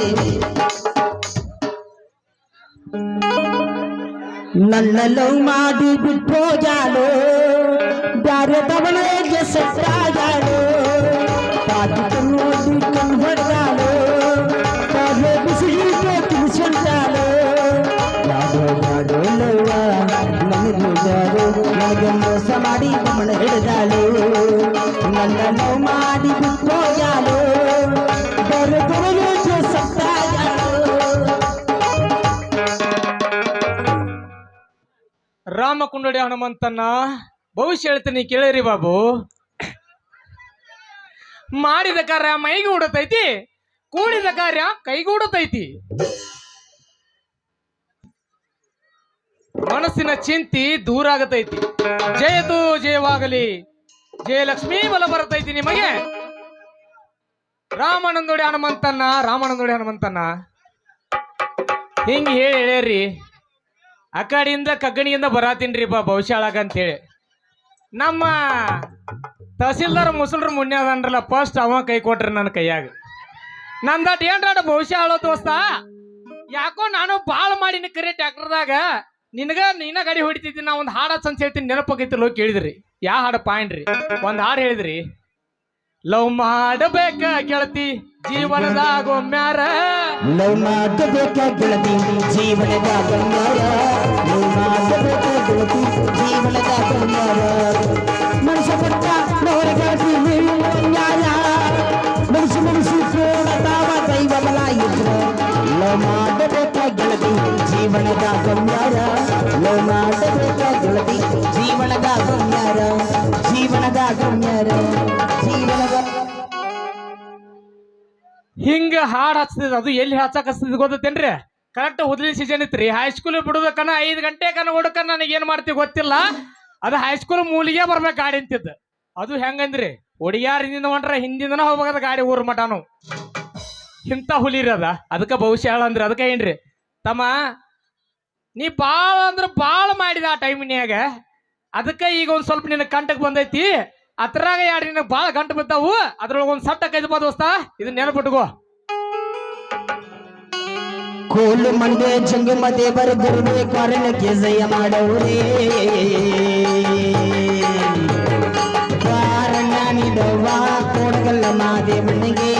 ದೇವಿ ನನ್ನ ಲವ್ ಮಾಡಿ ಬಿಟ್ಟು ಜಾಲು ಬ್ಯಾರೆ ತವಣೆಗೆ ಸತ್ತಾಗಾಲು ರಾಮ ಕುಂಡಡಿ ಹನುಮಂತನ್ನ ಭವಿಷ್ಯ ಹೇಳ್ತೀನಿ ಕೇಳಿರಿ ಬಾಬು. ಮಾಡಿದ ಕಾರ್ಯ ಮೈಗೆ ಉಡತೈತಿ, ಕೂಡಿದ ಕಾರ್ಯ ಕೈಗೂಡತೈತಿ ಮನಸ್ಸಿನ ಚಿಂತಿ ದೂರ ಆಗತೈತಿ. ಜಯದು ಜಯವಾಗಲಿ. ಜಯಲಕ್ಷ್ಮೀ ಬಲ ಬರತೈತಿ ನಿಮಗೆ. ರಾಮನಂದೋಡಿ ಹನುಮಂತನ್ನ ರಾಮನಂದೋಡಿ ಹನುಮಂತನ್ನ. ಹಿಂಗ್ ಹೇಳಿ ಹೇಳ್ಯಾರಿ ಆ ಕಡೆಯಿಂದ ಕಗ್ಗಣಿಯಿಂದ ಬರಾತೀನ್ರಿ ಬಾ ಭವಿಷ್ಯಾಳಾಗ ಅಂತೇಳಿ. ನಮ್ಮ ತಹಸೀಲ್ದಾರ್ ಮುಸಲ್ರು ಮುನ್ನೆ ಅದನ್ರಲ್ಲ ಫಸ್ಟ್ ಅವ ಕೈ ಕೊಟ್ರಿ ನನ್ನ ಕೈಯಾಗ. ನಂದಟ್ ಏನ್ರಾಡ ಭವಿಷ್ಯ ಆಳೋ ದೋಸ್ತ, ಯಾಕೋ ನಾನು ಭಾಳ ಮಾಡಿನ ಕರೆ ಟ್ಯಾಕ್ಟರ್ದಾಗ. ನಿನಗ ನೀನ ಗಾಡಿ ಹೊಡಿತಿದ್ದೀನಿ ನಾ ಒಂದು ಹಾಡ ಅಂತ ಹೇಳ್ತೀನಿ, ನೆನಪಾಗೈತಿಲ್ಲ ಕೇಳಿದ್ರಿ. ಯಾ ಹಾಡು ಪಾಯಿಂಡ್ರಿ ಒಂದು ಹಾಡು ಹೇಳಿದ್ರಿ. ಲವ್ ಮಾಡಬೇಕ ಗೆಳತಿ ಜೀವನದಾಗ ಒಮ್ಮ್ಯಾರ ಲವ್ ಮಾಡಬೇಕ ಗೆಳತಿ ಜೀವನದ ಬಂಗಾರ ಲವ್ ಮಾಡಬೇಕ ಗೆಳತಿ ಜೀವನದ ಬಂಗಾರ ಮನುಷ್ಯ ಪಟ್ಟ ನವರ ಗೆಳತಿ ನೀಡುವ ನ್ಯಾಯ ಮನುಷ್ಯ ಮನುಷ್ಯ ಪ್ರೇಮತಾವ ದೈವ ಬಲ ಇದ್ರು ಲವ್ ಮಾಡಬೇಕ ಗೆಳತಿ ಜೀವನದ ಬಂಗಾರ ಲವ್ ಮಾಡಬೇಕ ಗೆಳತಿ ಜೀವನದ ಬಂಗಾರ ಜೀವನದ ಗಮ್ಯಾರ ಹಿಂಗ ಹಾಡ್ ಹಚ್ತಿದ್, ಅದು ಎಲ್ಲಿ ಹಚ್ಚಕ್ ಹಚ್ತಿದ್ ಗೊತ್ತೇನ್ರಿ? ಕರೆಕ್ಟ್ ಉದ್ಲಿ ಸೀಸನ್ ಇತ್ರಿ. ಹೈಸ್ಕೂಲ್ ಬಿಡುದಕ್ಕನ ಐದು ಗಂಟೆ ಕನ ಹುಡುಕ ನನಗೆ ಏನ್ ಮಾಡ್ತೀವಿ ಗೊತ್ತಿಲ್ಲ. ಅದು ಹೈಸ್ಕೂಲ್ ಮೂಲಿಗೆ ಬರ್ಬೇಕು ಗಾಡಿ ಅಂತಿದ್ದು. ಅದು ಹೆಂಗಂದ್ರಿ? ಹುಡುಗಿಯಾರ ಹಿಂದಿಂದ ಹೊಂಟ್ರ ಹಿಂದಿಂದನ ಹೋಗ್ಬೇಕದ ಗಾಡಿ ಊರ್ ಮಟಾನು ಇಂಥ ಅದ. ಅದಕ್ಕೆ ಭವಿಷ್ಯ ಹೇಳಂದ್ರಿ. ಅದಕ್ಕೆ ಏನ್ರಿ? ತಮ್ಮ, ನೀ ಭಾಳ ಅಂದ್ರ ಭಾಳ ಮಾಡಿದ ಆ ಟೈಮಿನ್ಯಾಗ ಅದಕ್ಕೆ ಈಗ ಒಂದು ಸ್ವಲ್ಪ ನಿನ್ನ ಕಂಟಕ್ ಬಂದೈತಿ. ಅದ್ರಾಗ ಯಾರು ನಿನಗೆ ಭಾಳ ಗಂಟು ಬಿದ್ದಾವು. ಅದ್ರೊಳಗೆ ಒಂದು ಸಟ್ಟ ಕೈದು ದೋಸ್ತ. ಇದನ್ನ ನೆನಪಿಟ್ಕೋ. ಕೋಲು ಮಂಡೆ ಜಂಗಮ ದೇವರ ಗುರುವೆ ಕಾರಣಕ್ಕೆ ಜಯ ಮಾಡವರೇ. ಕಾರಣ ನೀಡುವ ಕೋಡಗಲ್ಲ ಮಾದೇವನಿಗೆ.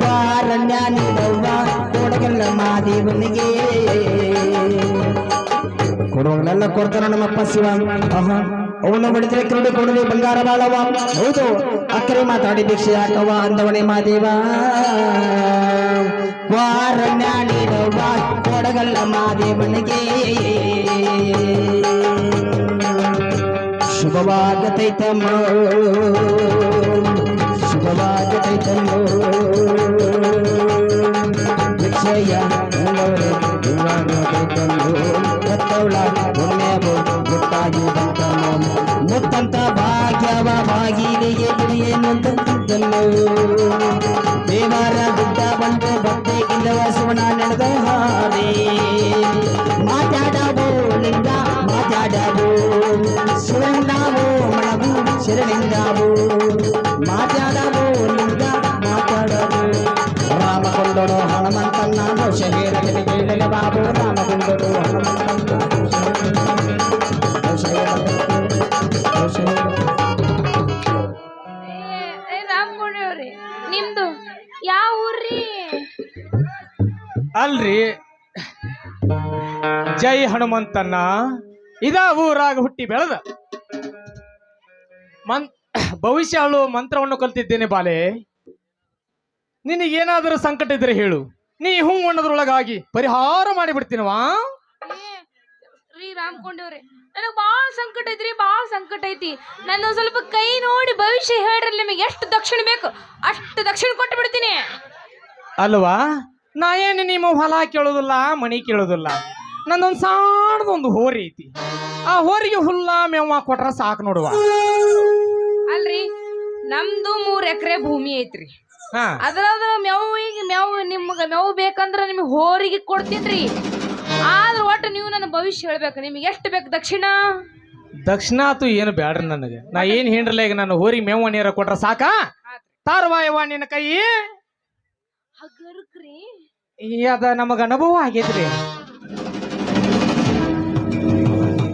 ಕಾರಣ್ಯ ನೀಡುವ ಕೋಣಗಲ್ಲ ಮಾದೇವನಿಗೆ. ಕೊಡುವಾಗಲೆಲ್ಲ ಕೊಡ್ತಾರ ನಮ್ಮಪ್ಪ ಶಿವ. ಆಹಾ. ಅವನು ಬಡಿದ್ರೆ ಕರುಣೆ ಕೊಡಲಿ ಬಂಗಾರ ಬಾಳವ ಹೌದು, ಅಕ್ಕರೆ ಮಾತಾಡಿ ಭಿಕ್ಷೆ ಹಾಕವ, ಅಂದವನೇ ಮಾದೇವ ವಾರಣ್ಯ ನೀಡುವ ಕೊಡಗಲ್ಲ ಮಾದೇವನಿಗೆ ಶುಭವಾಗತೈತಮ್ಮ ಶುಭವಾಗತೈತಮ್ಮ. ಭಿಕ್ಷೆಯ ಅಂದವರೇ ಮುತ್ತವಳ ಒಮ್ಮೆವು ಒಮ್ಮೆ ಗೊತ್ತಾಗಿದೆ ಬಾಗಿಲಿಗೆ ಗಿರಿಯನ್ನು ತಂತಿದ್ದನು ದೇವರ ಗುಡ್ಡ ಬಂದು ಭಕ್ತಿಗಿಲ್ಲವ ಸುವರ್ಣ ನೆನೆದ ಹಾರೆ ಮಾತಾಡಬೋ ಲಿಂಗ ಮಾತಾಡಬೋ ಶಿವಲಿಂಗಾವೋ ಮಣವು ಶಿರಲಿಂಗಾವೋ ಮಾತಾಡಬೋ ಅಲ್ರಿ ಜೈ ಹನುಮಂತನ್ನ ಇದ ಊರಾಗ ಹುಟ್ಟಿ ಬೆಳೆದ. ಮನ್ ಭವಿಷ್ಯ ಅಳು ಮಂತ್ರವನ್ನು ಕಲ್ತಿದ್ದೇನೆ ಬಾಲೆ. ನಿನಗೇನಾದರೂ ಸಂಕಟ ಇದ್ರೆ ಹೇಳು. ನೀ ಹೂ ಅನ್ನೋದ್ರೊಳಗಾಗಿ ಪರಿಹಾರ ಮಾಡಿಬಿಡ್ತೀನವಾ ರೀ ರಾಮ್ಕೊಂಡವ್ರಿ ನನಗ್ ಬಾಳ ಸಂಕಟ ಐತ್ರಿ ಬಾಳ ಸಂಕಟ ಐತಿ. ನನ್ನ ಸ್ವಲ್ಪ ಕೈ ನೋಡಿ ಭವಿಷ್ಯ ಹೇಳ್ರಿ ನಿಮಗೆ ಎಷ್ಟು ದಕ್ಷಿಣ ಬೇಕು ಅಷ್ಟು ದಕ್ಷಿಣ ಕೊಟ್ಟು ಬಿಡ್ತೀನಿ ಅಲ್ವಾ? ನಾ ಏನು ನಿಮ್ಮ ಹೊಲ ಕೇಳೋದಿಲ್ಲ ಮಣಿ ಕೇಳೋದಿಲ್ಲ. ನಂದೊಂದು ಸಣ್ಣದೊಂದು ಹೋರಿ ಐತಿ. ಆ ಹೋರಿಗೆ ಹುಲ್ಲ ಮೇವ ಕೊಟ್ರ ಸಾಕು ನೋಡುವ. ಅಲ್ರಿ ನಮ್ದು ಮೂರ್ ಎಕರೆ ಭೂಮಿ ಐತ್ರಿ. ಹಾ. ಅದ್ರದ ಮೆವಿಗೆ ಮೇವು ನಿಮ್ಗೆ ಮೇವು ಬೇಕಂದ್ರೆ ನಿಮಗೆ ಹೋರಿಗೆ ಕೊಡ್ತೀನ್ರಿ. ಆದ್ರೆ ಒಟ್ಟು ನೀವು ನನ್ನ ಭವಿಷ್ಯ ಹೇಳ್ಬೇಕು ನಿಮ್ಗೆ ಎಷ್ಟು ಬೇಕು ದಕ್ಷಿಣ? ದಕ್ಷಿಣ ಆತು ಏನು ಬೇಡ್ರಿ ನನಗೆ. ನಾ ಏನ್ ಹಿಂಡ್ರಲ್ಲ ಈಗ ನಾನು ಹೋರಿ ಮೇವ ನೀರ ಕೊಟ್ರ ಸಾಕಾ? ತಾರವಾಯವ ನಿನ್ನ ಕೈ. ಹಗರ್ಕ್ರಿ. ಅದ ನಮಗ ಅನುಭವ ಆಗೈತ್ರಿ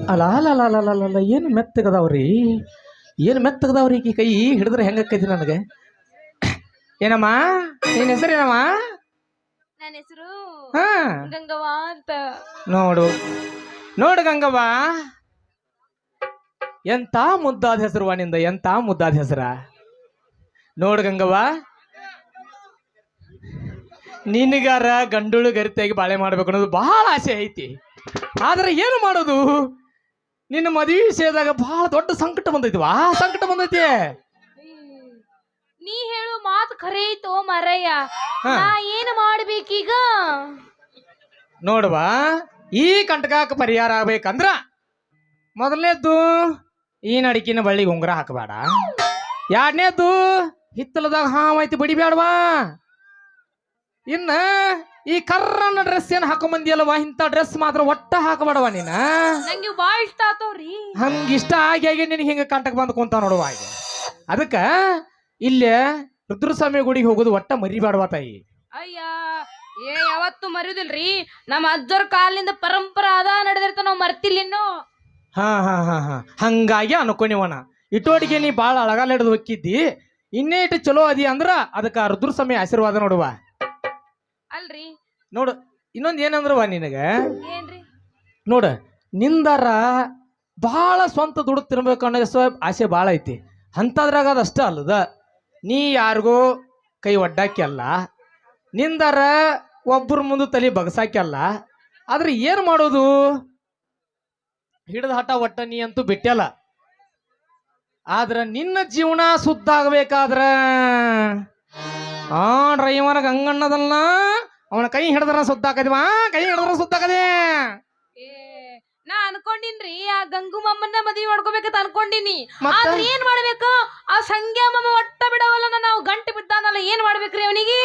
ಅಲ್ಲ ಅಲ್ಲ ಅಲ್ಲ ಅಲ್ಲ ಏನು ಮೆತ್ತಗದಾವ್ರಿ? ಏನು ಮೆತ್ತಗದಾವ್ರಿ ಈ ಕೈ? ಹಿಡಿದ್ರೆ ಹೆಂಗಕ್ಕೈತಿ ನನಗೆ? ಏನಮ್ಮ? ನಿನ್ನ ಹೆಸರೇನಮ್ಮ ನನ್ನ ಹೆಸರು ಹಾ. ಗಂಗವ್ವ ಅಂತ. ನೋಡು. ನೋಡು ಗಂಗವ್ವ. ಎಂತ ಮುದ್ದಾದ ಹೆಸರು ನಿಂದ? ಎಂತ ಮುದ್ದಾದ ಹೆಸರ? ನೋಡು ಗಂಗವ್ವ. ನಿನಗಾರ ಗಂಡುಳು ಗರಿತೆಯಾಗಿ ಬಾಳೆ ಮಾಡ್ಬೇಕು ಅನ್ನೋದು ಬಹಳ ಆಸೆ ಐತಿ. ಆದ್ರೆ ಏನು ಮಾಡೋದು? ನಿನ್ನ ಮದುವೆ ವಿಷಯದಾಗ ಬಹಳ ದೊಡ್ಡ ಸಂಕಟ ಬಂದೈತಿ ವಾ. ಸಂಕಟ ಬಂದೈತಿ. ನೀ ಹೇಳು ಮಾತು ಖರೆ ಐತೋ ಮರಯ್ಯ. ಹಾ. ನಾ ಏನ್ ಮಾಡ್ಬೇಕೀಗ? ನೋಡುವ ಈ ಕಂಟಕಕ್ಕೆ ಪರಿಹಾರ ಆಗ್ಬೇಕಂದ್ರ ಮೊದಲನೇದ್ದು ಈ ನಡಿಕಿನ ಬಳ್ಳಿಗೆ ಉಂಗುರ ಹಾಕಬೇಡ. ಎರಡನೇದ್ದು ಹಿತ್ತಲದಾಗ ಹಾವ್ ಐತಿ ಬಡಿಬೇಡವಾ ಇನ್ನ ಈ ಕರ್ರನ್ನ ಡ್ರೆಸ್ ಏನ್ ಹಾಕೊಂಬಂದಿಯಲ್ವಾ ಇಂಥ ಡ್ರೆಸ್ ಮಾತ್ರ ಒಟ್ಟ ಹಾಕಬೇಡವ ನೀನ? ನಂಗೆ ಬಾಳ್ ಇಷ್ಟ ಆತವ್ರಿ. ಹಂಗ ಇಷ್ಟ ಆಗಿ ಆಗಿ ನಿನಗೆ ಹಿಂಗ ಕಂಟಕ್ ಬಂದು ಕುಂತ ನೋಡುವ ಈಗ ಅದಕ್ಕ ಇಲ್ಲಿ ರುದ್ರಸ್ವಾಮಿ ಗುಡಿಗೆ ಹೋಗೋದು ಒಟ್ಟ ಮರಿಬೇಡವಾ ತಾಯಿ. ಅಯ್ಯ ಏ ಯಾವತ್ತು ಮರಿಯುದಿಲ್ರಿ ನಮ್ಮ ಅಜ್ಜರ ಕಾಲಿಂದ ಪರಂಪರ ಅದ ನಡೆದಿರ್ತ ನಾವು ಮರ್ತಿಲ್ಲ ಇನ್ನು. ಹಾ ಹಾ ಹಾ ಹಾ. ಹಂಗಾಗಿ ಅನ್ಕೊಂಡಿವಣ ಇಟೋಟಿಗೆ ನೀ ಭಾಳ ಅಳಗಾಲ ಹಿಡಿದು ಹೊಕ್ಕಿದ್ದಿ. ಇನ್ನೇ ಇಟ್ಟು ಚಲೋ ಅದಿ ಅಂದ್ರ ಅದಕ್ಕೆ ರುದ್ರಸ್ವಾಮಿ ರುದ್ರ ಸಮಯ ಆಶೀರ್ವಾದ ನೋಡುವ. ಅಲ್ರಿ? ನೋಡು ಇನ್ನೊಂದು ಏನಂದ್ರವ ನಿನಗೆ? ಏನ್ರಿ? ನೋಡು ನಿಂದಾರ ಭಾಳ ಸ್ವಂತ ದುಡ್ಡು ತಿನ್ಬೇಕು ಅನ್ನೋ ಆಸೆ ಭಾಳ ಐತಿ. ಅಂಥದ್ರಾಗ ಅದು ಅಷ್ಟೇ ಅಲ್ಲದ. ನೀ ಯಾರಿಗೂ ಕೈ ಒಡ್ಡಾಕ್ಯಲ್ಲ. ನಿಂದಾರ ಒಬ್ಬರ ಮುಂದೆ ತಲೆ ಬಗಸಾಕ್ಯಲ್ಲ. ಆದ್ರೆ ಏನು ಮಾಡೋದು? ಹಿಡಿದ ಹಠ ಒಟ್ಟ ನೀ ಅಂತೂ ಬಿಟ್ಟಲ್ಲ ಆದ್ರ ನಿನ್ನ ಜೀವನ ಸುದ್ದ ಆಗ್ಬೇಕಾದ್ರ ಆ ಡ್ರೈವರ್ ಗಂಗಣ್ಣದಲ್ಲ ಅವನ ಕೈ ಹಿಡಿದ್ರ ಸುದ್ದಾಕದಿವ ಕೈ ಹಿಡಿದ್ರ ಸುದ್ದಾಕದೆ ಏ ನಾ ಅನ್ಕೊಂಡಿನ್ರಿ ಆ ಗಂಗು ಮಮ್ಮನ್ನ ಮದ್ವಿ ಮಾಡ್ಕೋಬೇಕಂತ ಅನ್ಕೊಂಡಿನಿ. ಮತ್ತ? ಆದ್ರೆ ಏನ್ ಮಾಡ್ಬೇಕು? ಆ ಸಂಗ್ಯಾ ಮಮ್ಮ ಒಟ್ಟ ಬಿಡವಲ್ಲ ನಾವು ಗಂಟೆ ಬಿದ್ದಾನಲ್ಲ ಏನ್ ಮಾಡ್ಬೇಕ್ರಿ ಅವನಿಗೆ?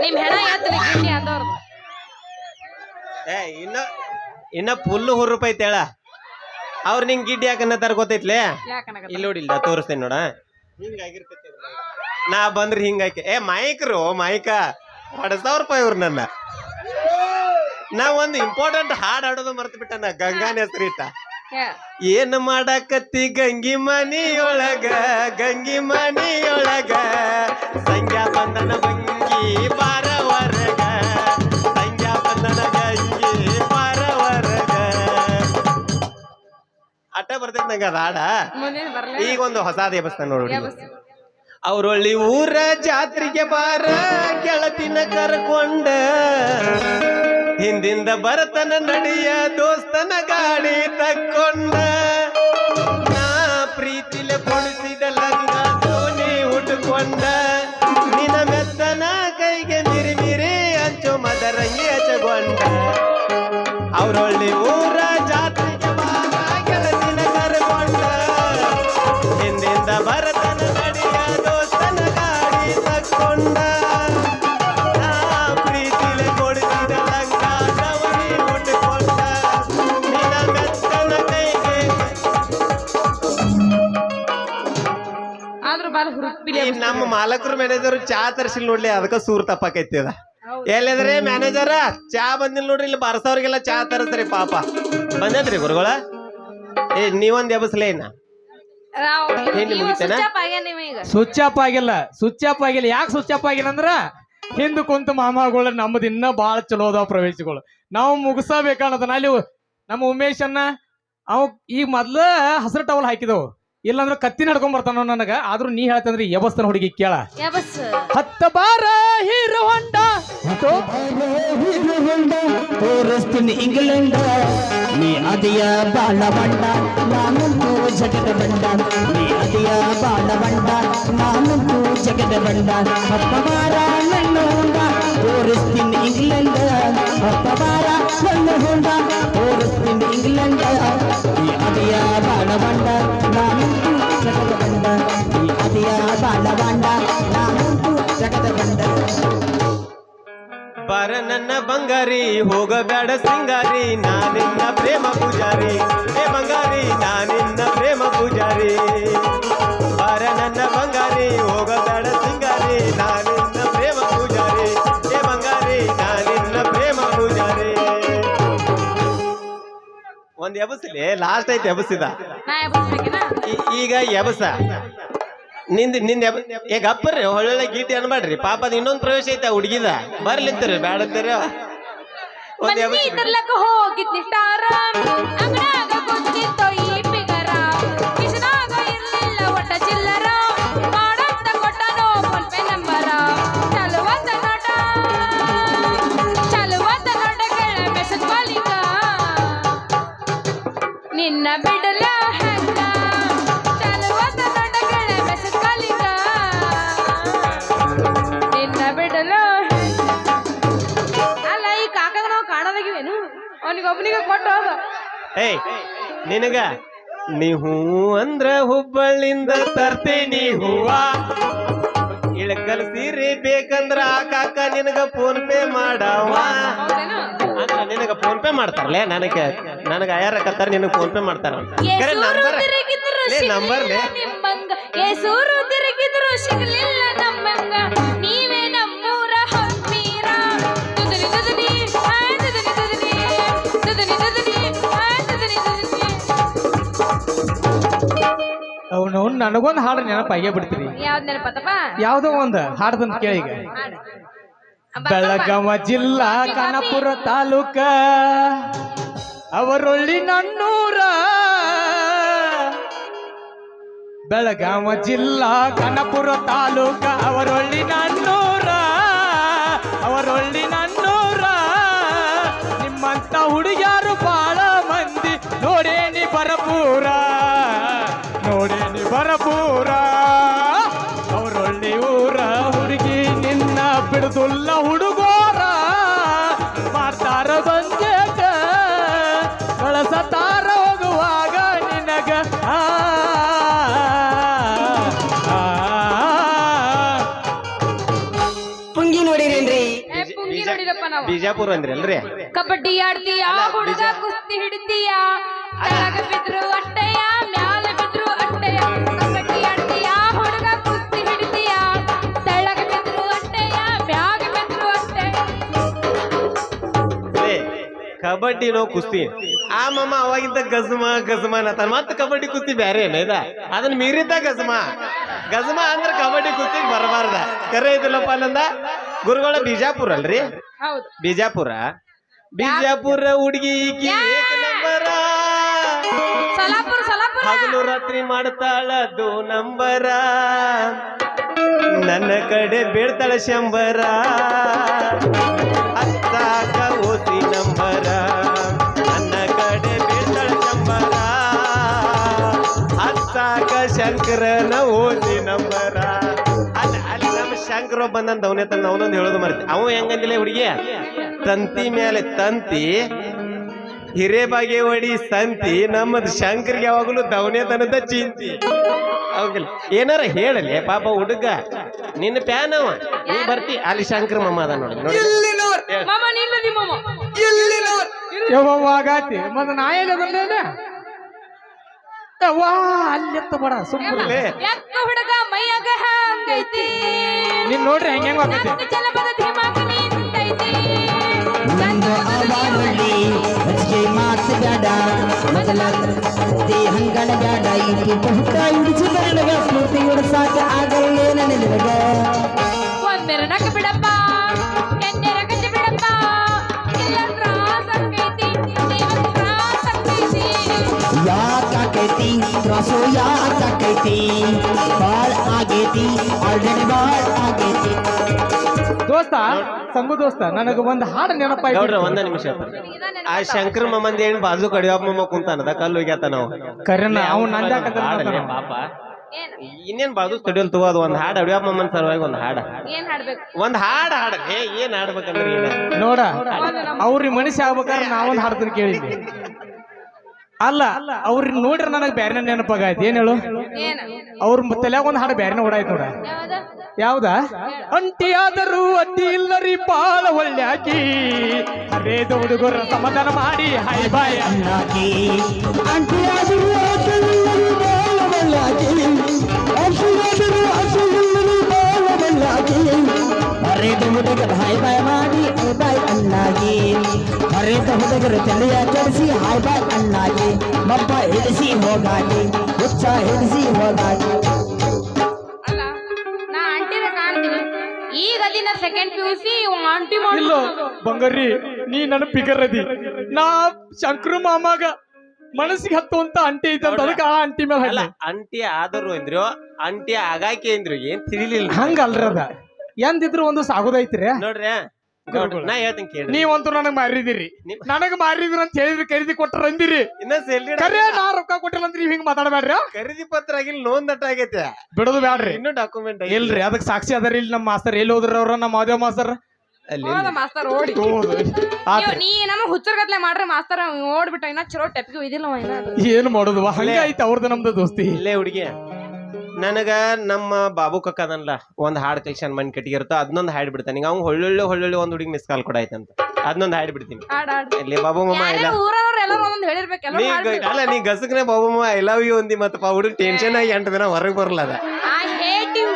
ನಿಮ್ ಹೆಣ ಯಾತ್ರಿ ಗಿಂಡಿ ಅಂದವ್ರು ಏ ಇನ್ನ ಇನ್ನ ಫುಲ್ ರೂಪಾಯಿ ಐತೆ ಹೇಳ. ಅವ್ರ ನಿಂಗ್ ಗಿಡ್ಡಿ ಯಾಕನ್ನತಾರ ಗೊತ್ತೈತ್ಲೆ? ಇಲ್ಲ ನೋಡಿ ಇಲ್ಲ ತೋರಿಸ್ತೇನೆ ನೋಡ. ಹಿಂಗಾಗಿರ್ತೈತಿ. ನಾ ಬಂದ್ರೆ ಹಿಂಗಾಕಿ ಏ ಮೈಕ್ರು ಮೈಕ ಸಾವಿರ ರೂಪಾಯಿ ಇವ್ರು ನನ್ನ. ನಾ ಒಂದು ಇಂಪಾರ್ಟೆಂಟ್ ಹಾಡ್ ಹಾಡೋದು ಮರ್ತು ಬಿಟ್ಟ ನಾ ಗಂಗಾನ ಹೆಸರಿಟ್ಟ ಏನ್ ಮಾಡಕತ್ತಿ ಗಂಗಿ ಮನಿಯೊಳಗ ಗಂಗಿ ಮನಿಯೊಳಗ? ಸಂಗ್ಯಾ ಬಂದನ ಬಂಗಿ ಅಟ್ಟ ಬರ್ತೈತಿ ನಂಗೆ ಅದ ಹಾಡ. ಮುಂದಿನ ಬರ್ಲ. ಈಗ ಒಂದು ಹೊಸ ದೇವಸ್ಥಾನ ನೋಡಿ ಅವ್ರೊಳ್ಳಿ ಊರ ಜಾತ್ರೆಗೆ ಬಾರ ಕೆಳತಿನ ಕರ್ಕೊಂಡ. ಹಿಂದಿಂದ ಬರತನ ನಡಿಯ ದೋಸ್ತನ ಗಾಡಿ ತಕ್ಕೊಂಡ. ಮಾಲಕರು ಮ್ಯಾನೇಜರ್ ಚಾ ತರಿಸಿಲ್ ನೋಡ್ಲಿ ಅದಕ್ಕ ಸೂರ್ ತಪ್ಪಾಕೈತಿ ಅದ. ಎಲ್ಲಿದ್ರೆ ಮ್ಯಾನೇಜರ ಚಾ ಬಂದಿಲ್ಲ ನೋಡ್ರಿ ಇಲ್ಲಿ ಬರ್ಸವ್ರಿಗೆಲ್ಲ ಚಾ ತರಸ್ರಿ ಪಾಪ. ಬಂದದ್ರಿ ಗುರುಗಳ? ಏ ನೀವೊಂದ್ ಎಬಸ್ಲೇ ಇನ್ನ? ಸ್ವಿಚ್ ಆಫ್ ಆಗಿಲ್ಲ ಸ್ವಿಚ್ ಆಫ್ ಆಗಿಲ್ಲ ಯಾಕೆ ಸ್ವಿಚ್ ಆಫ್ ಆಗಿಲ್ಲ ಅಂದ್ರ ಹಿಂದ್ ಕುಂತ ಮಾಮಾಗಳು ನಮ್ದು ಇನ್ನ ಬಾಳ ಚಲೋ ಅದಾವ ಪ್ರವೇಶಗಳು. ನಾವು ಮುಗಿಸಬೇಕನ್ನೋದ ಅಲ್ಲಿ ನಮ್ಮ ಉಮೇಶ್ ಅನ್ನ ಅವ್ ಈಗ ಮೊದ್ಲ ಹಸಿರು ಟವಲ್ ಹಾಕಿದವು. ಇಲ್ಲಾಂದ್ರೆ ಕತ್ತಿ ನಡ್ಕೊಂಡ್ ಬರ್ತಾನ ನನಗ. ಆದ್ರೂ ನೀ ಹೇಳ್ತಂದ್ರೆ ಯಬಸ್ತನ ಹುಡುಗಿ ಕೇಳ. ಹತ್ತ ಬಾರ ಹೀರೋ ಹೊಂಡ. ತೋರಿಸ್ತೀನಿ ಇಂಗ್ಲೆಂಡ್. ನೀ ಅದಿಯ ಬಾಳ ಬಂಡ ನಾನು ಜಗದ ಬಂಡ ನೀ ಅದಿಯ ಬಾಳ ಬಂಡ ನಾನು ಜಗದ ಬಂಡ ಹತ್ತ ಬಾರ ನನ್ನ ಹೊಂಡ ತೋರಿಸ್ತೀನಿ ಇಂಗ್ಲೆಂಡ್. ಹೋಗಬೇಡ ಸಿಂಗಾರಿ ನಾನಿನ್ನ ಪ್ರೇಮ ಪೂಜಾರಿ. ಹೇ ಬಂಗಾರಿ ನಾನಿನ್ನ ಪ್ರೇಮ ಪೂಜಾರಿ. ಬಾರ ನನ್ನ ಬಂಗಾರಿ ಹೋಗಬೇಡ ಸಿಂಗಾರಿ ನಾನಿನ್ನ ಪ್ರೇಮ ಪೂಜಾರಿ. ಹೇ ಬಂಗಾರಿ ನಾನಿನ್ನ ಪ್ರೇಮ ಪೂಜಾರಿ. ಒಂದು ಎಬಸಿಲಿ ಲಾಸ್ಟ್ ಐತೆ ಎಬಸಿದ ಈಗ ಎಬಸ. ನಿಂದ ನಿಂದ ಈಗ ಅಪ್ಪರ್ರಿ ಒಳ್ಳೊಳ್ಳೆ ಗೀತೆ ಅನ್ಬೇಡ್ರಿ ಪಾಪದ ಇನ್ನೊಂದು ಪ್ರವೇಶ ಐತೆ ಹುಡುಗಿದ. ಬರ್ಲಿತ್ತರ ಬ್ಯಾಡಂತೀರಿ? ಅಂತೀರಿ ಒಂದ್ ಮಂದಿ ಎಬಸ್ ಇದ್ರಲಕ್ಕ ಹೋಗಿದ್ ಅವನಿಗೊಬ್ಬನಿಗೆ ಕೊಟ್ಟು ಹೋದ ಏಯ್ ನಿನಗ ನೀ ಹೂ ಅಂದ್ರ ಹುಬ್ಬಳ್ಳಿಂದ ತರ್ತೀನಿ ಹೂವ ಇಳಕಲ್ ಸೀರೆ ಬೇಕಂದ್ರ ಆಕಾಕ ಕಾಕ ನಿನಗ ಫೋನ್ ಪೇ ಮಾಡವ ಅಂದ್ರ ನಿನಗ ಫೋನ್ ಪೇ ಮಾಡ್ತಾರಲೇ ನನಗ ನನಗ ಅಯ್ಯಾರ ಕತ್ತಾರ ನಿನಗ ಫೋನ್ ಪೇ ಮಾಡ್ತಾರ. ಕರೆ ನಂಬರ್ ಲೇ, ನಂಬರ್ ಲೇ. ತಿರುಗಿದ್ರು ಸಿಗಲಿಲ್ಲ ನಮ್ಮಂಗ. ಅವನು ನನಗೊಂದು ಹಾಡು ನೆನಪಾಗೇ ಬಿಡ್ತೀರಿ? ಯಾವ್ದು ನೆನಪತ್ತಪ್ಪ ಯಾವ್ದೋ ಒಂದು ಹಾಡ್ದಂತ ಕೇಳಿ ಈಗ. ಬೆಳಗಾವ ಜಿಲ್ಲಾ ಖಾನಾಪುರ ತಾಲೂಕ ಅವರೊಳ್ಳಿ ನನ್ನೂರ. ಬೆಳಗಾವ ಜಿಲ್ಲಾ ಖಾನಾಪುರ ತಾಲೂಕ ಅವರೊಳ್ಳಿ ನನ್ನೂರ. ಅವರೊಳ್ಳಿ ನನ್ನೂರ. ಬಿಜಾಪುರ ಅಂದ್ರೆ ಅಲ್ರಿ? ಕಬಡ್ಡಿ ಆಡ್ತೀಯಾ ಹುಡುಗ ಕುಸ್ತಿ ಹಿಡಿತೀಯಾ ಕೆಳಗ ಬಿದ್ರು ಅಟ್ಟೆಯ ಮ್ಯಾಲ ಬಿದ್ರು ಅಟ್ಟೆಯ ಕಬಡ್ಡಿ ಆಡ್ತೀಯ ಹುಡುಗ ಕುಸ್ತಿ ಹಿಡಿತೀಯ ತೆಳಗ ಬಿದ್ರು ಅಟ್ಟೆಯ ಮ್ಯಾಗ ಬಿದ್ರು ಅಟ್ಟೆ. ಏ, ಕಬಡ್ಡಿನೋ ಕುಸ್ತಿ. ಆ ಮಮ್ಮ ಅವಾಗಿದ್ದ ಗಜಮ ಗಜಮ ಅನ್ನತಾನ ಮತ್ತ ಕಬಡ್ಡಿ ಕುಸ್ತಿ ಬ್ಯಾರೆ ಏನ ಇದ? ಅದನ್ನ ಮೀರಿದ್ದ ಗಜಮ. ಗಜಮ ಅಂದ್ರೆ ಕಬಡ್ಡಿ ಕುಸ್ತಿ ಬರಬಾರ್ದ. ಕರೆ ಇದಿಲ್ಲಪ್ಪ ಅಲ್ಲಂದ? ಗುರುಗಳ ಬಿಜಾಪುರ ಅಲ್ರಿ? ಹೌದು. ಬಿಜಾಪುರ? ಬಿಜಾಪುರ ಹುಡುಗಿ ಈಕಿ ಏಕ ನಂಬರ? ಸಲಾಪುರ ಸಲಾಪುರ! ಹಗಲು ರಾತ್ರಿ ಮಾಡ್ತಾಳ ದೋ ನಂಬರ. ನನ್ನ ಕಡೆ ಬೀಳ್ತಾಳ ಶಂಬರ. ಅತ್ತಾಗ ಓತಿ ನಂಬರ. ನನ್ನ ಕಡೆ ಬೀಳ್ತಾಳ ಶಂಬರ. ಅತ್ತಾಗ ಶಂಕರನ ಓಸಿ ಬಂದಂತ ಅವನೇ ತಂದ ಅವನೊಂದು ಹೇಳೋದು ಮರೆತೆ. ಅವ ಹೆಂಗಂದಿಲ್ಲ ಹುಡುಗಿ? ತಂತಿ ಮೇಲೆ ತಂತಿ ಹಿರೇಬಾಗೆ ಹೊಡಿ ಸಂತಿ ನಮ್ಮದು ಶಂಕರ್ಗೆ ಯಾವಾಗಲೂ ದವನೇ ತನದ ಚಿಂತಿ. ಅವಾಗಿಲ್ಲ ಏನಾರ ಹೇಳಲಿ ಪಾಪ ಹುಡುಗ. ನಿನ್ನ ಪ್ಯಾನ್ ಅವ. ನೀ ಬರ್ತಿ. ಅಲ್ಲಿ ಶಂಕರ್ ಮಮ್ಮ ಅದ ನೋಡಿ ನೋಡಿ. ಅಲ್ಲಿ ಎತ್ತ ಬಡ ಸುಮ್ಮನೆ ಹುಡುಗ ಮೈಯಾಗ ಹಂಗೈತಿ? ನೀನ್ ನೋಡ್ರಿ ಹೆಂಗ್ ಹೆಂಗ್ ಹೋಗೈತಿ ನಂದು ಮಾತು ಮೊದಲ ಬಹುತ ಸ್ಮೃತಿ ಆಗಲ್ಲೇನ ನಿನಗ. ಬಿಡಪ್ಪ ಬಿಡಪ್ಪ. ಇಲ್ಲ ತ್ರಾಸ ಜೀವನ ಯಾಕಾಕೈತಿ ತ್ರಾಸು ಯಾಕಾಕೈತಿ ಬಾಳ್ ಆಗೈತಿ ಆಲ್ರೆಡಿ ಬಾಳ್ ಆಗೈತಿ. ದೋಸ್ತ ಸಂಗು ದೋಸ್ತ ನನಗೆ ಒಂದ್ ಹಾಡು ನೆನಪಾಯ್ತು. ನೋಡ್ರಿ ಒಂದ ನಿಮಿಷ ಆ ಶಂಕರ್ ಮಮ್ಮಂದ ಏನ್ ಬಾಜು ಕಡಿಯಪ್ಪ ಮಮ್ಮ ಕುಂತಾನದ? ಕಲ್ಲು ಹೋಗ್ಯಾತ ನಾವು. ಕರೆನ ಅವ್ ನಂದ ಹಾಡಲೆ ಪಾಪ. ಏನ್? ಇನ್ನೇನ್ ಬಾಜು ತಡಿಯಲ್ ತಗೋ ಅದು ಒಂದ್ ಹಾಡು ಅಡಿಯಪ್ಪ ಮಮ್ಮನ್ ಸಲುವಾಗಿ ಒಂದ್ ಹಾಡ. ಏನ್ ಹಾಡ್ಬೇಕು? ಒಂದ್ ಹಾಡ್ ಹಾಡ. ಏನ್ ಹಾಡ್ಬೇಕಂದ್ರೆ ನೋಡ ಅವ್ರಿ ಮನುಷ್ಯ ಆಗ್ಬೇಕಾದ್ರೆ ನಾವೊಂದ್ ಹಾಡ್ತೀನಿ ಕೇಳಿದ್ವಿ. ಅಲ್ಲ ಅವ್ರನ್ನ ನೋಡ್ರಿ ನನಗ್ ಬ್ಯಾರೆ ನೆನಪಾಗಾಯ್ತು ಏನ್ ಹೇಳು? ಏನ? ಅವ್ರ ತಲ್ಯಾಗ ಒಂದ್ ಹಾಡು ಬ್ಯಾರೆನ ಓಡಾಯ್ತು ನೋಡ. ಯಾವ್ದ? ಅಂಟಿಯಾದರೂ ಅತಿ ಇಲ್ಲರಿ ಪಾಲ ಒಳ್ಳ್ಯಾಕಿ. ಅದೇ ಹುಡುಗರ ಸಮಾಧಾನ ಮಾಡಿ. ಹಾಯ್ ಬಾಯ್ ಅಂಟಿಯಾದರೂ ಅಂಟಿಯಾದರೂ ಇಲ್ಲರಿ ಬಾಳ ಬಲ್ಲಾಕಿ ಹಸಿರಾದರೂ ಹಸಿರಿಲ್ಲರು ಪಾಲ ಬಲ್ಲಾಕಿ ಹರಿದ ಹುಡುಗ ಹಾಯ್ ಬಾಯ್ ಮಾಡಿ ಬಾಯ್ ಅಣ್ಣಾಗಿ. ಕರೆದ ಹುಡುಗರು ತಲೆಯ ಕೆಡಿಸಿ ಹಾಯ್ ಬಾಯ್ ಅಣ್ಣಾಗಿ. ಮಬ್ಬ ಹಿಡಿಸಿ ಹೋಗಾಗಿ ಹುಚ್ಚ ಹಿಡಿಸಿ ಹೋಗಾಗಿ. ಅಲ್ಲ ನಾ ಆಂಟಿನ ಕಾಣ್ತೀನಿ. ಈಗ ದಿನ second P U C aunty ಇಲ್ಲ ಬಂಗಾರಿ ನೀ ನನ್ನ ಫಿಗರ್ ಅದಿ. ನಾ ಶಂಕರ ಮಾಮಾಗ ಮನಸ್ಸಿಗೆ ಹತ್ತುವಂತ ಅಂಟಿ ಐತೆ ಅಂತ ಅದಕ್ಕೆ ಆ ಅಂಟಿ ಮೇಲೆ ಅಲ್ಲ ಅಂಟಿ ಆದರು ಅಂದ್ರು ಅಂಟಿ ಆಗಾಕೆ ಅಂದ್ರು ಏನ್ ತಿಳಿಲಿಲ್ಲ. ಹಂಗಲ್ರದ ಅದ. ಎಂದಿದ್ರು ಒಂದು ಸಾಗುದೈತ್ರಿ. ನೋಡ್ರಿ ನೋಡ್ರಿ, ನಾ ಹೇಳ್ತೀನಿ ಕೇಳ್ರಿ. ನೀವಂತೂ ನನಗ್ ಮಾರಿದಿರಿ. ನಿಮ್- ನನಗ್ ಮಾರಿದ್ರಿ ಅಂತ ಹೇಳಿದ್ರಿ ಖರೀದಿ ಕೊಟ್ರ ಅಂದಿರಿ. ಇನ್ನ ಸೆಲ್ರಿ ಕರೆ ನಾ ರೊಕ್ಕ ಕೊಟ್ಟಿಲ್ಲ ಅಂದ್ರೆ ನೀವ್ ಹಿಂಗ್ ಮಾತಾಡಬೇಡ್ರಿ? ಖರೀದಿ ಪತ್ರ ಆಗಿಲ್ಲ ದಟ್ಟ ಆಗೈತೆ. ಬಿಡೋದು ಬೇಡ್ರಿ ಇನ್ನು ಡಾಕ್ಯುಮೆಂಟ್ ಇಲ್ರಿ ಅದಕ್ಕೆ ಸಾಕ್ಷಿ ಅದಾರಿ. ಇಲ್ಲಿ ನಮ್ಮ ಮಾಸ್ತರ್ ಎಲ್ಲಿ ಹೋದ್ರ ಅವ್ರ? ನಮ್ಮ ಮಾದೇವ್ ಮಾಸ್ತರ್? ಅಲ್ಲಿ ಮಾಸ್ತರ್ ಓಡಿ. ಹೌದು ನೀವು ಆತ್ರಿ ನೀ ನಮಗ್ ಹುಚ್ಚರ್ಗತ್ಲೆ ಮಾಡ್ರಿ ಮಾಸ್ತರ್ ಓಡ್ಬಿಟ್ಟ ಇನ್ನ ಚಲೋ ಅವ ಇನ್ನ. ಏನ್ ಮಾಡೋದು? ಹಂಗ ಐತಿ ಅವ್ರದ್ದು ನಮ್ದು ದೋಸ್ತಿ. ಇಲ್ಲೇ ಹುಡುಗಿ. ನನಗ ನಮ್ಮ ಬಾಬು ಕಕ್ಕ ಅದನ್ಲ ಒಂದ್ ಹಾಡ್ ಕಲ್ಸನ್ ಮನ್ ಕಟ್ಟಿಗಿರುತ್ತೋ ಅದನ್ನೊಂದು ಹಾಡ್ ಬಿಡ್ತಾನೆ. ಈಗ ಅವ್ನು ಹೊಳ್ಳೊಳ್ಳೆ ಹೊಳ್ಳೊಳ್ಳೆ ಒಂದ್ ಹುಡುಗಿ ಮಿಸ್ ಕಾಲ್ ಕೊಡಾಯ್ತಂತ ಅದನ್ನೊಂದು ಹಾಡ್ ಬಿಡ್ತೀನಿ. ಆಡ್ ಆಡ್ ಇಲ್ಲಿ ಬಾಬು ಮಮ್ಮ ಇಲ್ಲ. ನೀ ಗ- ಅಲ್ಲ ನೀ ಗಸಕ್ನೆ ಬಾಬು ಮಮ್ಮ ಐ ಲವ್ ಯು ಅಂದಿ ಮತ್ತಪ್ಪ ಹುಡುಗ ಟೆನ್ಷನ್ ಆಗಿ ಎಂಟು ದಿನ ಹೊರಗೆ ಬರಲ್ಲ ಅದ. ಹೇಟ್ ಯು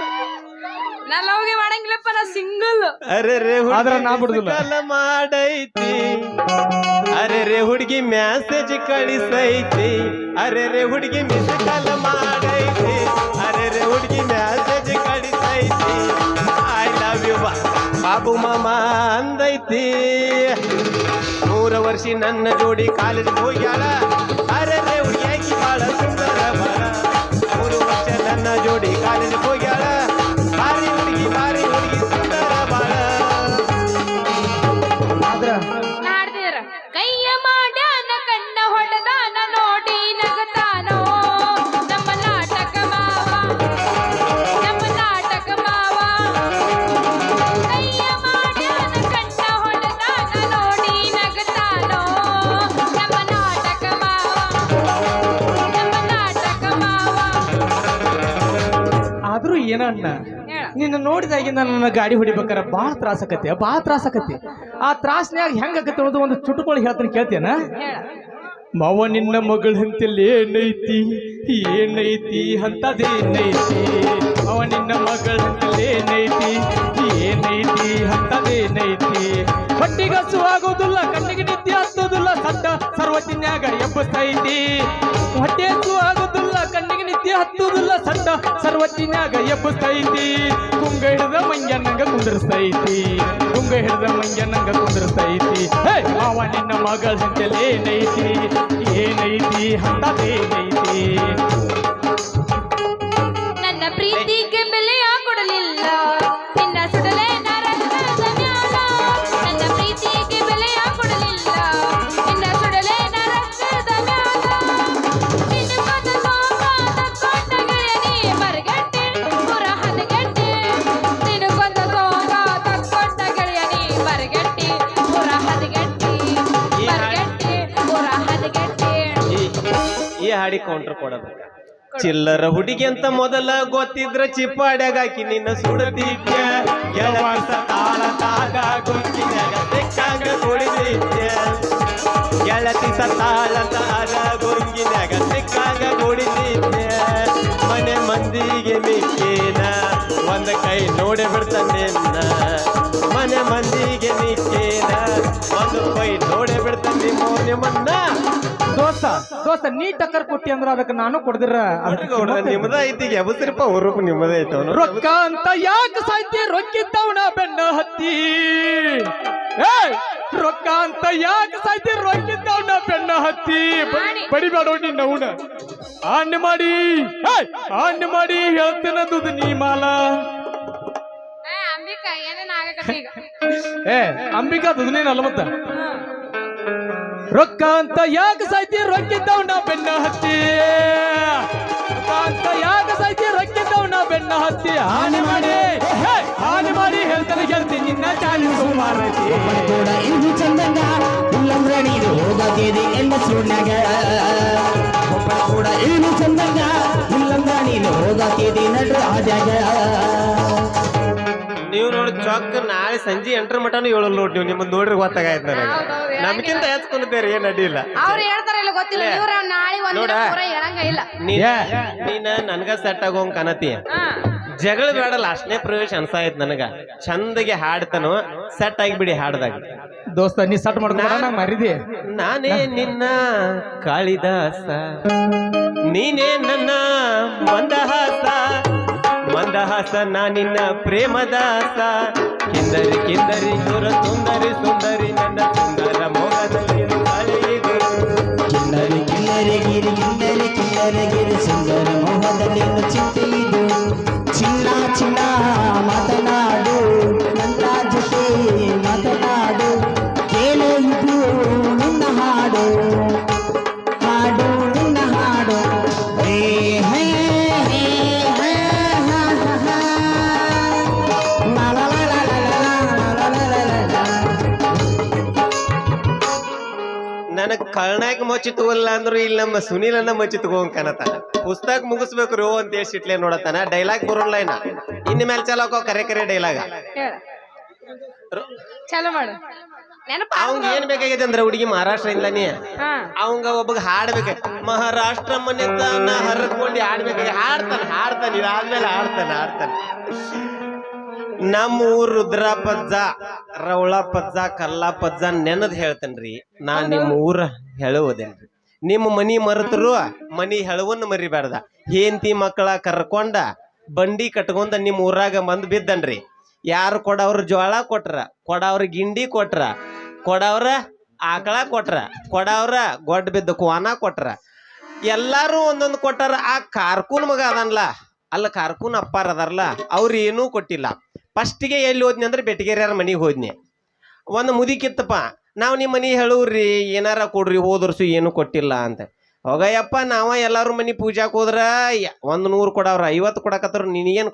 ನಾ ಲವ್ಗೆ ಮಾಡಂಗಿಲ್ಲಪ್ಪ ನಾ ಸಿಂಗಲ್ ಅರೆ ರೇ ಹುಡ್ಗಿ ಆದ್ರ ನಾ ಬಿಡುದಿಲ್ಲ. ಮಾಡೈತಿ. ಅರೆ ರೇ ಹುಡುಗಿ ಮ್ಯಾಸೇಜ್ ಕಳಿಸೈತಿ. ಅರೆ ರೇ ಹುಡುಗಿ ಮಿಸ್ ಕಾಲ ಹುಡುಗಿ ಮ್ಯಾಸೇಜ್ ಕಳಿಸೈತಿ. ಐ ಲವ್ ಯು ಬಾಬು ಮಾಮ ಅಂದೈತಿ. ಮೂರ ವರ್ಷ ನನ್ನ ಜೋಡಿ ಕಾಲೇಜ್ ಹೋಗ್ಯಾಳ. ಅರೆ ಹುಡುಗಿ ಬಾಳ ಸುಂದರ ಆದ್ರೂ ಏನಣ್ಣ ನಿನ್ನ ನೋಡಿದಾಗಿಂದ ನನ್ನ ಗಾಡಿ ಹೊಡಿಬೇಕಾರ ಬಾಳ ತ್ರಾಸ ಆಕತಿ ಬಾಳ ತ್ರಾಸ ಆಕತಿ ಆ ತ್ರಾಸ್ನ್ಯಾಗ ಹೆಂಗ ಆಕತಿ ಅನ್ನೋದು ಒಂದು ಚುಟುಕೊಳಿ ಹೇಳ್ತೀನಿ ಕೇಳ್ತೇನ ಮಾವ ನಿನ್ನ ಮಗಳ ಹಂತಲ್ಲಿ ಏನೈತಿ? ಏನೈತಿ ಅಂತದೇನೈತಿ ಅವ ನಿನ್ನ ಮಗಳ ಹಂತಲ್ಲಿ ಏನೈತಿ? ಏನೈತಿ ಅಂತದೇನೈತಿ ಕಣ್ಣಿಗೆ ಹಸು ಆಗೋದಿಲ್ಲ ಕಣ್ಣಿಗೆ ನಿದ್ದೆ ಹತ್ತೋದಿಲ್ಲ ಸಡ್ಡ ಸರ್ವತಿನ್ಯಾಗ ಎಬ್ಬಸ್ತೈತಿ. ಹೊಟ್ಟೆ ಹಸು ಆಗೋದಿಲ್ಲ ನಿದ್ದೆ ಹತ್ತುದಿಲ್ಲ ಸಡ್ಡ ಸರ್ವತ್ತಿನಾಗ ಎಬ್ಬಸ್ತೈತಿ. ಕುಂಗ ಹಿಡಿದ ಮಂಗ್ಯನಂಗ ಕುಂದರ್ಸ್ತೈತಿ. ಕುಂಗ ಹಿಡಿದ ಮಂಗ್ಯನಂಗ ಕುಂದರ್ಸ್ತೈತಿ. ಹೇ, ಮಾವ, ನಿನ್ನ ಮಗಳ ಏನೈತಿ? ಏನೈತಿ? ಅಂತದೇನೈತಿ ನನ್ನ ಪ್ರೀತಿಗೆ ಕೌಂಟರ್ ಕೊಡಬೇಕ ಚಿಲ್ಲರ ಹುಡುಗಿ ಅಂತ ಮೊದಲ ಗೊತ್ತಿದ್ರ ಚಿಪ್ಪಾಡ್ಯಾಗ ಹಾಕಿ ನಿನ್ನ ಸುಡತಿದ್ಯ ಗೆಳತಿ ಸತಾಳದಾಗ ಗುಂಗಿನ್ಯಾಗ ಸಿಕ್ಕಂಗ ಕುಡಿದಿದ್ಯ ಗೆಳತಿ ಸತಾಳದಾಗ ಗುಂಗಿನ್ಯಾಗ ಸಿಕ್ಕಂಗ ಕುಡಿದಿದ್ಯ ಮನೆ ಮಂದಿಗೆ ಮಿಕ್ಕೇನ ಒಂದ ಕೈ ನೋಡಿ ಬಿಡ್ತಾನೆ ಮನೆ ಮಂದಿಗೆ ಮಿಕ್ಕೇನ ಒಂದು ಕೈ ನೋಡಿ ಬಿಡ್ತಾನೆ ಮೌನ್ಯ ಮನ್ನ ದೋಸ್ತ ನೀ ಟಕ್ಕರ್ ಕೊಟ್ಟಿ ಅಂದ್ರ ಅದಕ್ಕೆ ನಾನು ಕೊಡ್ದಿರ? ನಿಮ್ಮದ ಐತಿ ಎಬಸ್ರಿಪ್ಪ ಹುರುಪ್ ನಿಮ್ಮದೇ ಐತೆ ಅವ್ನು. ರೊಕ್ಕ ಅಂತ ಯಾಕೆ ಸಾಯ್ತಿ? ರೊಕ್ಕಿದ್ದವನ ಬೆನ್ನ ಹತ್ತಿ. ಏ ರೊಕ್ಕ ಅಂತ ಯಾಕೆ ಸಾಯ್ತಿ? ರೊಕ್ಕಿದ್ದವನ ಬೆನ್ನ ಹತ್ತಿ. ಬಡಿಬೇಡ ನಿನ್ನ ಅವನ ಆಣ್ಯ ಮಾಡಿ. ಏಯ್ ಮಾಡಿ ಮಾಡಿ ಹೇಳ್ತೇನದು ನೀ ಮಾಲ. ಏ, ಅಂಬಿಕಾ ಏನೇನ್ ಆಗಕತ್ತಿ ರೊಕ್ಕ ಅಂತ ಯಾಕೆ ಸಾಯ್ತಿ? ನಾ ಬೆನ್ನ ಹತ್ತಿ. ರೊಕ್ಕ ಅಂತ ಯಾಕೆ ಸಾಯ್ತಿ? ನಾ ಬೆನ್ನ ಹತ್ತಿ. ಹಾನಿ ಮಾಡಿ. ಹಾನಿ ಮಾಡಿ ಹೇಳ್ತಾನೆ ಗೆಲ್ತಿ ನಿನ್ನ ಚಾಲಿ ಒಬ್ಬನ ಕೂಡ ಚಂದಂಗ ಇಲ್ಲಂದ್ರ ನೀನು ಹೋಗಬೇಡಿ ಎಲ್ಲ ಸುಣ್ಣಗ. ಕೂಡ ಇದು ಚಂದಂಗ ಇಲ್ಲಂದ್ರ ನೀನು ಹೋಗಬೇಡಿ ನಡ್ರ ಆದ್ಯಾಗ ನೀವು ನೋಡಿ ಚೊಕ್ಕ ನಾಳೆ ಸಂಜೆ ಎಂಟರ ಮಟನು ಹೇಳಲ್ಲ ನೋಡಿ ನೀವು ನಿಮ್ಮನ್ನ ನೋಡ್ರಿ ಗೊತ್ತಾಗಾಯ್ತು ನನಗೆ. ಹೌದೌದು. ನಮ್ಗಿಂತ ಹೆಚ್ಚ್ಕೊಂಡಿದ್ದೇರಿ ಏನ್ ಅಡ್ಡಿಲ್ಲ ಅವ್ರು ಹೇಳ್ತಾರ ಇಲ್ಲ ಗೊತ್ತಿಲ್ಲ ಇಲ್ಲ. ಇವ್ರ ನಾಳೆ ಒಂದಿನ ನೋಡ. ಪೂರ ಹೇಳಂಗ ಇಲ್ಲ. ನೀ ನೀನ ನನ್ಗ ಸೆಟ್ ಆಗೋಂಗ್ ಕನತಿ. ಹಾ. ಜಗಳ ಬೇಡ ಲಾಸ್ಟ್ನೇ ಪ್ರವೇಶ ಅನ್ಸಾಯ್ತು ನನಗ. ಚಂದಗೆ ಹಾಡ್ತಾನು ಸೆಟ್ ಆಗಿಬಿಡಿ ಹಾಡ್ದಾಗ. ದೋಸ್ತ ನೀ ಸೆಟ್ ಮಾಡ್ಕೊಂಡ ಮರಿದಿ. ನಾನೇ ನಿನ್ನ ಕಾಳಿದಾಸ. ನೀನೇ ನನ್ನ ಮಂದಹಾಸ. ಮಂದಹಾಸ ನಿನ್ನ ಪ್ರೇಮದಾಸ. ಕಿಂದರಿ ಕಿಂದರಿ, ಸುರ ಸುಂದರಿ ಸುಂದರಿ, ನನ್ನ ಸುಂದರ ಮೊಗದಲ್ಲಿ ಕಿಂದರಿ ಕಿನ್ನರಿ ಕಿನ್ನರಿ, ಗಿರಿ, ಕಿನ್ನರಿ ಕಿನ್ನರಿ, ಗಿರಿ, ಸುಂದರ ಮೋಹದಲ್ಲಿ ಚಿಂತೆ ಕಳ್ನಾಕ್ ಮಚ್ಚಿ ಅಂದ್ರು ಇಲ್ಲಿ ನಮ್ಮ ಸುನೀಲನ್ನ ಮಚ್ಚಿ ತಗೋಂಗ್ ಕಾಣತಾನ ಪುಸ್ತಕ ಮುಗಿಸ್ಬೇಕು ರೋ ಅಂತ ಹೇಳ್ಸಿಟ್ಲೆ ನೋಡತಾನ. ಡೈಲಾಗ್ ಬರೋಲ್ಲ ಇನ್ನ ಇನ್ ಮೇಲೆ ಚಲೋಕೋ ಕರೆ ಕರೆ ಡೈಲಾಗ್. ಚಲೋ ಮಾಡು. ಅವಂಗ ಏನ್ ಬೇಕಾಗಿದೆ ಅಂದ್ರೆ ಹುಡುಗಿ ಮಹಾರಾಷ್ಟ್ರ ಇಲ್ಲ ನೀ ಅವಂಗ ಒಬ್ಬಗ ಹಾಡ್ಬೇಕ. ಮಹಾರಾಷ್ಟ್ರ ಮನೆತನ ಹರಕೊಂಡು ಹಾಡ್ಬೇಕಾಗಿ ಹಾಡ್ತಾನ ಹಾಡ್ತಾನ ಇದಾದ್ಮೇಲೆ ಹಾಡ್ತಾನ ಹಾಡ್ತಾನ. ನಮ್ಮ ಊರ್ ರುದ್ರ ಪಜ್ಜ ರವಳ ಪಜ್ಜ ಕಲ್ಲ ಪಜ್ಜ ನೆನದ್ ಹೇಳ್ತೇನ್ರಿ. ನಾ ನಿಮ್ಮ ಊರ ಹೇಳುವುದೇನ್ರಿ. ನಿಮ್ಮ ಮನಿ ಮರೆತರು ಮನಿ ಹೇಳುವನ್ನ ಮರಿಬಾರ್ದ. ಹೇಂತಿ ಮಕ್ಕಳ ಕರ್ಕೊಂಡ ಬಂಡಿ ಕಟ್ಕೊಂಡ ನಿಮ್ಮ ಊರಾಗ ಬಂದ್ ಬಿದ್ದನ್ರಿ. ಯಾರು ಕೊಡವ್ರ ಜೋಳ ಕೊಟ್ರ, ಕೊಡವ್ರ ಗಿಂಡಿ ಕೊಟ್ರ, ಕೊಡವ್ರ ಆಕಳ ಕೊಟ್ರ, ಕೊಡವ್ರ ಗೊಡ್ಡ ಬಿದ್ದ ಕೋನ ಕೊಟ್ರ, ಎಲ್ಲಾರು ಒಂದೊಂದು ಕೊಟ್ಟಾರ. ಆ ಕಾರ್ಕೂನ್ ಮಗ ಅದನ್ಲ. ಅಲ್ಲ ಕಾರ್ಕೂನ್ ಅಪ್ಪಾರ ಅದಾರಲ್ಲ, ಅವ್ರು ಏನೂ ಕೊಟ್ಟಿಲ್ಲ. ಫಸ್ಟಿಗೆ ಎಲ್ಲಿ ಹೋದ್ನಿ ಅಂದ್ರೆ ಬೆಟಗೇರಿಯಾರ ಮನೆಗೆ ಹೋದ್ನಿ. ಒಂದು ಮುದಿಕಿತ್ತಪ್ಪ, ನಾವು ನಿಮ್ಮ ಮನೆ ಹೇಳುವ್ರಿ, ಏನಾರ ಕೊಡ್ರಿ ಹೋದ್ರು ವರ್ಷ ಏನು ಕೊಟ್ಟಿಲ್ಲ ಅಂತ. ಹೋಗಯ್ಯಪ್ಪ, ನಾವ ಎಲ್ಲಾರು ಮನೆ ಪೂಜಾಕ್ ಹೋದ್ರ ಒಂದ್ ನೂರು ಕೊಡವ್ರ, ಐವತ್ತು ಕೊಡಕತ್ತಾರ ನಿನಗೇನು